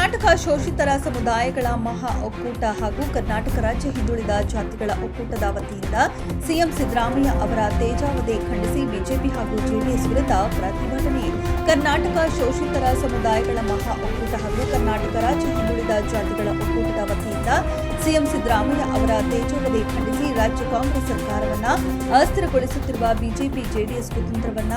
ಕರ್ನಾಟಕ ಶೋಷಿತರ ಸಮುದಾಯಗಳ ಮಹಾ ಒಕ್ಕೂಟ ಹಾಗೂ ಕರ್ನಾಟಕ ರಾಜ್ಯ ಹಿಂದುಳಿದ ಜಾತಿಗಳ ಒಕ್ಕೂಟದ ವತಿಯಿಂದ ಸಿಎಂ ಸಿದ್ದರಾಮಯ್ಯ ಅವರ ತೇಜಾವಧಿ ಖಂಡಿಸಿ ಬಿಜೆಪಿ ಹಾಗೂ ಜೆಡಿಎಸ್ ವಿರುದ್ಧ ಪ್ರತಿಭಟನೆ. ಕರ್ನಾಟಕ ಶೋಷಿತರ ಸಮುದಾಯಗಳ ಮಹಾ ಒಕ್ಕೂಟ ಹಾಗೂ ಕರ್ನಾಟಕ ರಾಜ್ಯ ಹಿಂದುಳಿದ ಜಾತಿಗಳ ಒಕ್ಕೂಟದ ವತಿಯಿಂದ ಸಿಎಂ ಸಿದ್ದರಾಮಯ್ಯ ಅವರ ತೇಜಾವಧಿ ಖಂಡಿಸಿ ರಾಜ್ಯ ಕಾಂಗ್ರೆಸ್ ಸರ್ಕಾರವನ್ನ ಅಸ್ಥಿರಗೊಳಿಸುತ್ತಿರುವ ಬಿಜೆಪಿ ಜೆಡಿಎಸ್ ಕುತಂತ್ರವನ್ನ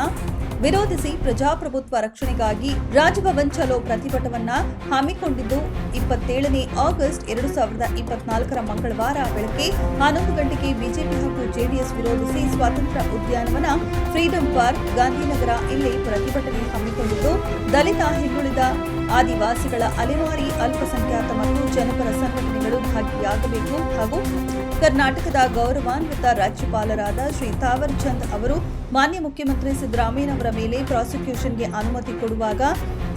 ವಿರೋಧಿಸಿ ಪ್ರಜಾಪ್ರಭುತ್ವ ರಕ್ಷಣೆಗಾಗಿ ರಾಜಭವನ್ ಚಲೋ ಪ್ರತಿಭಟವನ್ನ ಹಮ್ಮಿಕೊಂಡಿದ್ದು, ಇಪ್ಪತ್ತೇಳನೇ ಆಗಸ್ಟ್ ಎರಡು ಸಾವಿರದ ಇಪ್ಪತ್ನಾಲ್ಕರ ಮಂಗಳವಾರ ಬೆಳಗ್ಗೆ ಹನ್ನೊಂದು ಗಂಟೆಗೆ ಬಿಜೆಪಿ ಹಾಗೂ ಜೆಡಿಎಸ್ ವಿರೋಧಿಸಿ ಸ್ವಾತಂತ್ರ್ಯ ಉದ್ಯಾನವನ ಫ್ರೀಡಂ ಪಾರ್ಕ್ ಗಾಂಧಿನಗರ ಇಲ್ಲಿ ಪ್ರತಿಭಟನೆ ಹಮ್ಮಿಕೊಂಡಿದ್ದು, ದಲಿತ ಹಿಂದುಳಿದ ಆದಿವಾಸಿಗಳ ಅಲೆಮಾರಿ ಅಲ್ಪಸಂಖ್ಯಾತ ಮತ್ತು ಜನಪರ ಸಂಘಟನೆಗಳು ಭಾಗಿಯಾಗಬೇಕು ಹಾಗೂ ಕರ್ನಾಟಕದ ಗೌರವಾನ್ವಿತ ರಾಜ್ಯಪಾಲರಾದ ಶ್ರೀ ತಾವರ್ ಚಂದ್ ಅವರು ಮಾನ್ಯ ಮುಖ್ಯಮಂತ್ರಿ ಸಿದ್ದರಾಮಯ್ಯನವರ ಮೇಲೆ ಪ್ರಾಸಿಕ್ಯೂಷನ್ಗೆ ಅನುಮತಿ ಕೊಡುವಾಗ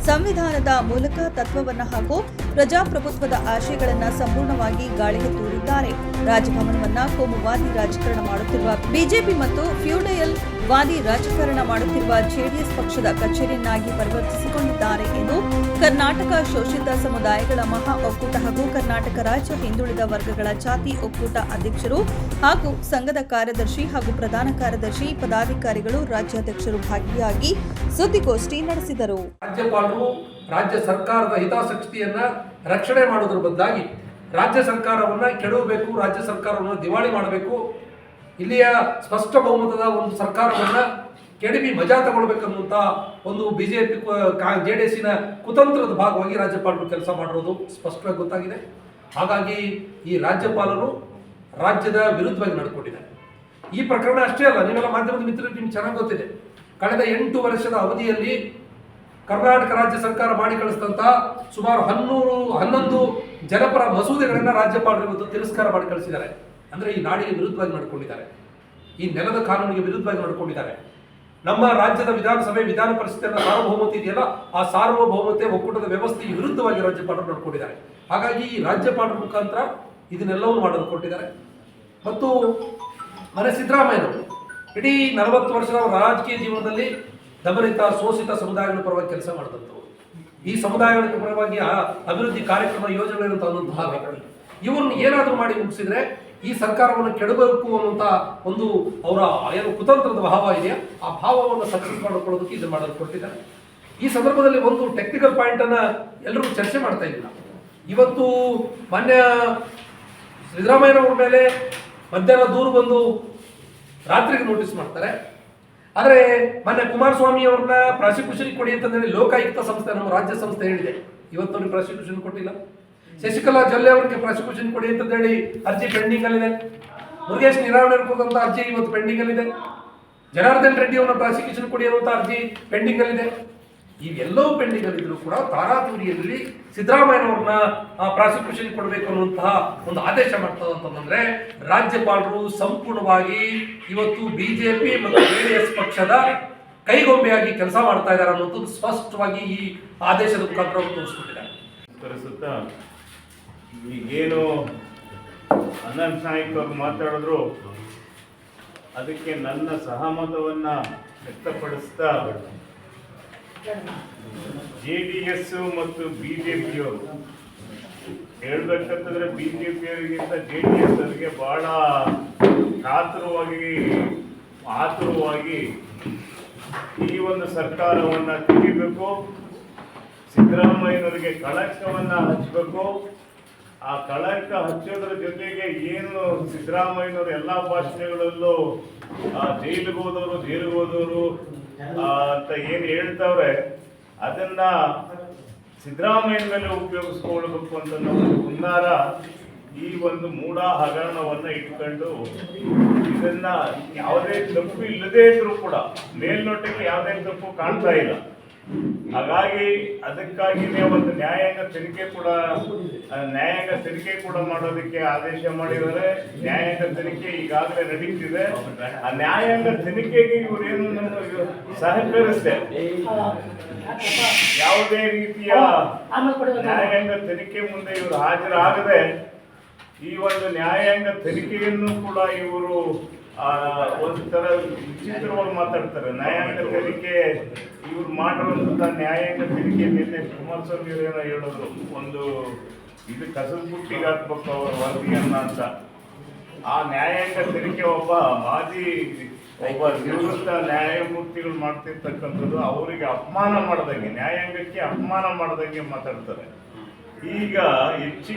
ಸಂವಿಧಾನದ ಮೂಲಕ ತತ್ವವನ್ನು ಹಾಗೂ ಪ್ರಜಾಪ್ರಭುತ್ವದ ಆಶಯಗಳನ್ನು ಸಂಪೂರ್ಣವಾಗಿ ಗಾಳಿಗೆ ತೂರಿದ್ದಾರೆ. ರಾಜಭವನವನ್ನ ಕೋಮುವಾದಿ ರಾಜಕಾರಣ ಮಾಡುತ್ತಿರುವ ಬಿಜೆಪಿ ಮತ್ತು ಫ್ಯೂಡಯಲ್ ವಾದಿ ರಾಜಕಾರಣ ಮಾಡುತ್ತಿರುವ ಜೆಡಿಎಸ್ ಪಕ್ಷದ ಕಚೇರಿಯನ್ನಾಗಿ ಪರಿವರ್ತಿಸಿಕೊಂಡಿದ್ದಾರೆ ಎಂದು ಕರ್ನಾಟಕ ಶೋಷಿತ ಸಮುದಾಯಗಳ ಮಹಾ ಒಕ್ಕೂಟ ಹಾಗೂ ಕರ್ನಾಟಕ ರಾಜ್ಯ ಹಿಂದುಳಿದ ವರ್ಗಗಳ ಜಾತಿ ಒಕ್ಕೂಟ ಅಧ್ಯಕ್ಷರು ಹಾಗೂ ಸಂಘದ ಕಾರ್ಯದರ್ಶಿ ಹಾಗೂ ಪ್ರಧಾನ ಕಾರ್ಯದರ್ಶಿ, ಪದಾಧಿಕಾರಿಗಳು ರಾಜ್ಯಾಧ್ಯಕ್ಷರು ಭಾಗಿಯಾಗಿ ಸುದ್ದಿಗೋಷ್ಠಿ ನಡೆಸಿದರು. ರಾಜ್ಯಪಾಲರು ರಾಜ್ಯ ಸರ್ಕಾರದ ಹಿತಾಸಕ್ತಿಯನ್ನು ರಕ್ಷಣೆ ಮಾಡೋದ್ರ ಬದಲಾಗಿ ರಾಜ್ಯ ಸರ್ಕಾರವನ್ನ ಕೆಡವಬೇಕು, ರಾಜ್ಯ ಸರ್ಕಾರವನ್ನು ದಿವಾಳಿ ಮಾಡಬೇಕು. ಇಲ್ಲಿಯ ಸ್ಪಷ್ಟ ಬಹುಮತದ ಒಂದು ಸರ್ಕಾರವನ್ನ ಕೆಡವಿ ಮಜಾ ತಗೊಳ್ಬೇಕನ್ನುವಂತ ಒಂದು ಬಿಜೆಪಿ ಜೆ ಡಿ ಎಸ್ಸಿನ ಕುತಂತ್ರದ ಭಾಗವಾಗಿ ರಾಜ್ಯಪಾಲರು ಕೆಲಸ ಮಾಡಿರೋದು ಸ್ಪಷ್ಟವಾಗಿ ಗೊತ್ತಾಗಿದೆ. ಹಾಗಾಗಿ ಈ ರಾಜ್ಯಪಾಲರು ರಾಜ್ಯದ ವಿರುದ್ಧವಾಗಿ ನಡ್ಕೊಂಡಿದ್ದಾರೆ. ಈ ಪ್ರಕರಣ ಅಷ್ಟೇ ಅಲ್ಲ, ನೀವೆಲ್ಲ ಮಾಧ್ಯಮದ ಮಿತ್ರರು, ನಿಮ್ಗೆ ಚೆನ್ನಾಗಿ ಗೊತ್ತಿದೆ. ಕಳೆದ ಎಂಟು ವರ್ಷದ ಅವಧಿಯಲ್ಲಿ ಕರ್ನಾಟಕ ರಾಜ್ಯ ಸರ್ಕಾರ ಮಾಡಿ ಕಳಿಸಿದಂತ ಸುಮಾರು ಹನ್ನೂರು, ಹನ್ನೊಂದು ಜನಪರ ಮಸೂದೆಗಳನ್ನು ರಾಜ್ಯಪಾಲರು ಇವತ್ತು ತಿರಸ್ಕಾರ ಮಾಡಿ ಕಳಿಸಿದ್ದಾರೆ. ಅಂದ್ರೆ ಈ ನಾಡಿಗೆ ವಿರುದ್ಧವಾಗಿ ನಡ್ಕೊಂಡಿದ್ದಾರೆ. ಈ ನೆಲದ ಕಾನೂನಿಗೆ ವಿರುದ್ಧವಾಗಿ ನಡ್ಕೊಂಡಿದ್ದಾರೆ. ನಮ್ಮ ರಾಜ್ಯದ ವಿಧಾನಸಭೆ ವಿಧಾನ ಪರಿಷತ್ತಿನ ಸಾರ್ವಭೌಮತೆ ಇದೆಯಲ್ಲ, ಆ ಸಾರ್ವಭೌಮತೆ ಒಕ್ಕೂಟದ ವ್ಯವಸ್ಥೆಗೆ ವಿರುದ್ಧವಾಗಿ ರಾಜ್ಯಪಾಲರು ನಡ್ಕೊಂಡಿದ್ದಾರೆ. ಹಾಗಾಗಿ ಈ ರಾಜ್ಯಪಾಲರ ಮುಖಾಂತರ ಇದನ್ನೆಲ್ಲವೂ ಮಾಡಲು ಕೊಟ್ಟಿದ್ದಾರೆ. ಮತ್ತು ಮನೆ ಸಿದ್ದರಾಮಯ್ಯನವರು, ಇಡೀ ನಲವತ್ತು ವರ್ಷದ ರಾಜಕೀಯ ಜೀವನದಲ್ಲಿ ದಮನಿತ ಶೋಷಿತ ಸಮುದಾಯಗಳ ಪರವಾಗಿ ಕೆಲಸ ಮಾಡಿದಂಥವ್ರು ಈ ಸಮುದಾಯಗಳ ಪರವಾಗಿ ಆ ಅಭಿವೃದ್ಧಿ ಕಾರ್ಯಕ್ರಮ ಯೋಜನೆಗಳನ್ನು ತಂದಂತಹ ವ್ಯಕ್ತಿ ಇವ್ರನ್ನ ಏನಾದರೂ ಮಾಡಿ ಮುಗಿಸಿದ್ರೆ ಈ ಸರ್ಕಾರವನ್ನು ಕೆಡಬೇಕು ಅನ್ನುವಂಥ ಒಂದು ಅವರ ಏನು ಕುತಂತ್ರದ ಭಾವ ಇದೆ. ಆ ಭಾವವನ್ನು ಸಕ್ಸಸ್ ಮಾಡಿಕೊಳ್ಳೋದಕ್ಕೆ ಇದು ಮಾಡಲು ಕೊಟ್ಟಿದ್ದಾರೆ. ಈ ಸಂದರ್ಭದಲ್ಲಿ ಒಂದು ಟೆಕ್ನಿಕಲ್ ಪಾಯಿಂಟ್ ಅನ್ನ ಎಲ್ಲರೂ ಚರ್ಚೆ ಮಾಡ್ತಾ ಇದ್ದಿಲ್ಲ ಇವತ್ತು ಮಾನ್ಯ ಸಿದ್ದರಾಮಯ್ಯನವ್ರ ಮೇಲೆ ಮಧ್ಯಾಹ್ನ ದೂರು ಬಂದು ರಾತ್ರಿಗೆ ನೋಟಿಸ್ ಮಾಡ್ತಾರೆ. ಆದರೆ ಮೊನ್ನೆ ಕುಮಾರಸ್ವಾಮಿ ಅವ್ರನ್ನ ಪ್ರಾಸಿಕ್ಯೂಷನ್ ಕೊಡಿ ಅಂತಂದೇಳಿ ಲೋಕಾಯುಕ್ತ ಸಂಸ್ಥೆ, ನಮ್ಮ ರಾಜ್ಯ ಸಂಸ್ಥೆ ಹೇಳಿದೆ. ಇವತ್ತು ಅವ್ರಿಗೆ ಪ್ರಾಸಿಕ್ಯೂಷನ್ ಕೊಟ್ಟಿಲ್ಲ. ಶಶಿಕಲಾ ಜೊಲ್ಲೆ ಅವ್ರಿಗೆ ಪ್ರಾಸಿಕ್ಯೂಷನ್ ಕೊಡಿ ಅಂತಂದೇಳಿ ಅರ್ಜಿ ಪೆಂಡಿಂಗ್ ಅಲ್ಲಿದೆ. ಮುರುಗೇಶ್ ನಿರಾವಣೆ ಕೊಟ್ಟಂತ ಅರ್ಜಿ ಇವತ್ತು ಪೆಂಡಿಂಗ್ ಅಲ್ಲಿದೆ. ಜನಾರ್ದನ್ ರೆಡ್ಡಿ ಅವರ ಪ್ರಾಸಿಕ್ಯೂಷನ್ ಕೊಡಿ ಅನ್ನುವಂಥ ಅರ್ಜಿ ಪೆಂಡಿಂಗ್ ಅಲ್ಲಿದೆ. ಇವೆಲ್ಲವೂ ಪೆಂಡಿಂಗ್ ಅಲ್ಲಿದ್ರು ಕೂಡ ತಾರಾತುರಿಯಲ್ಲಿ ಸಿದ್ದರಾಮಯ್ಯನವ್ರನ್ನ ಪ್ರಾಸಿಕ್ಯೂಷನ್ ಕೊಡಬೇಕು ಅನ್ನುವಂತಹ ಒಂದು ಆದೇಶ ಮಾಡ್ತದೆ ಅಂತಂದ್ರೆ, ರಾಜ್ಯಪಾಲರು ಸಂಪೂರ್ಣವಾಗಿ ಇವತ್ತು ಬಿಜೆಪಿ ಮತ್ತು ಜೆಡಿಎಸ್ ಪಕ್ಷದ ಕೈಗೊಂಬೆಯಾಗಿ ಕೆಲಸ ಮಾಡ್ತಾ ಇದ್ದಾರೆ ಅನ್ನೋದು ಸ್ಪಷ್ಟವಾಗಿ ಈ ಆದೇಶದ ಮುಖಾಂತರ ತೋರಿಸ್ಕೊಟ್ಟಿದ್ದಾರೆ. ತರಿಸುತ್ತಾ ಈಗೇನು ಅನಂತ್ ನಾಯಕ್ ಅವರು ಮಾತಾಡಿದ್ರು, ಅದಕ್ಕೆ ನನ್ನ ಸಹಮತವನ್ನ ವ್ಯಕ್ತಪಡಿಸ್ತಾ ಜೆ ಡಿ ಎಸ್ ಮತ್ತು ಬಿ ಜೆ ಪಿಯವರು ಹೇಳ್ಬೇಕಂತಂದ್ರೆ ಬಿ ಜೆ ಪಿಯವರಿಗಿಂತ ಜೆ ಡಿ ಎಸ್ ಅವರಿಗೆ ಬಹಳ ಕಾತುರವಾಗಿ ಆತುರವಾಗಿ ಈ ಒಂದು ಸರ್ಕಾರವನ್ನು ತೆಗಿಬೇಕು, ಸಿದ್ದರಾಮಯ್ಯನವರಿಗೆ ಕಳಂಕವನ್ನ ಹಚ್ಚಬೇಕು ಆ ಕಳಂಕ ಹಚ್ಚೋದ್ರ ಜೊತೆಗೆ ಏನು ಸಿದ್ದರಾಮಯ್ಯನವರು ಎಲ್ಲಾ ಭಾಷಣಗಳಲ್ಲೂ ಜೈಲಿಗೆ ಹೋದವರು ಜೈಲಿಗೆ ಹೋದವರು ಅಂತ ಏನು ಹೇಳ್ತಾವ್ರೆ, ಅದನ್ನ ಸಿದ್ದರಾಮಯ್ಯ ಮೇಲೆ ಉಪಯೋಗಿಸ್ಕೊಳ್ಬೇಕು ಅಂತ ನಮ್ಮ ಹುನ್ನಾರ, ಈ ಒಂದು ಮೂಢ ಹಗರಣವನ್ನ ಇಟ್ಕೊಂಡು ಇದನ್ನ ಯಾವುದೇ ತಪ್ಪು ಇಲ್ಲದೇ ಇದ್ರೂ ಕೂಡ ಮೇಲ್ನೋಟಕ್ಕೆ ಯಾವುದೇ ತಪ್ಪು ಕಾಣ್ತಾ ಇಲ್ಲ. ಹಾಗಾಗಿ ಅದಕ್ಕಾಗಿನೇ ಒಂದು ನ್ಯಾಯಾಂಗ ತನಿಖೆ ಕೂಡ ನ್ಯಾಯಾಂಗ ತನಿಖೆ ಕೂಡ ಮಾಡೋದಕ್ಕೆ ಆದೇಶ ಮಾಡಿದರೆ ನ್ಯಾಯಾಂಗ ತನಿಖೆ ಈಗಾಗಲೇ ನಡೀತಿದೆ. ಆ ನ್ಯಾಯಾಂಗ ತನಿಖೆಗೆ ಇವರೇನು ನಮ್ಮ ಸಹಕರಿಸಿದೆ. ಯಾವುದೇ ರೀತಿಯ ನ್ಯಾಯಾಂಗ ತನಿಖೆ ಮುಂದೆ ಇವರು ಹಾಜರಾಗದೆ ಈ ಒಂದು ನ್ಯಾಯಾಂಗ ತನಿಖೆಯನ್ನು ಕೂಡ ಇವರು ಆ, ಒಂಥರ ವಿಚಿತ್ರವಾಗಿ ಮಾತಾಡ್ತಾರೆ. ನ್ಯಾಯಾಂಗ ತೆರಿಗೆ ಇವ್ರು ಮಾಡಿರುವಂತ ನ್ಯಾಯಾಂಗ ತನಿಖೆ ನಿನ್ನೆ ಕುಮಾರಸ್ವಾಮಿ ಏನೋ ಹೇಳೋದು ಒಂದು ಇದು ಕಸದ ಬುಟ್ಟಿಗೆ ಹಾಕ್ಬೇಕು ಅವ್ರ ವರದಿಯನ್ನ ಅಂತ. ಆ ನ್ಯಾಯಾಂಗ ತನಿಖೆ ಒಬ್ಬ ಮಾಜಿ ಒಬ್ಬ ನಿವೃತ್ತ ನ್ಯಾಯಮೂರ್ತಿಗಳು ಮಾಡ್ತಿರ್ತಕ್ಕಂಥದ್ದು ಅವರಿಗೆ ಅಪಮಾನ ಮಾಡ್ದಂಗೆ ನ್ಯಾಯಾಂಗಕ್ಕೆ ಅಪಮಾನ ಮಾಡ್ದಂಗೆ ಮಾತಾಡ್ತಾರೆ. ಈಗ ಹೆಚ್ಚಿಗೆ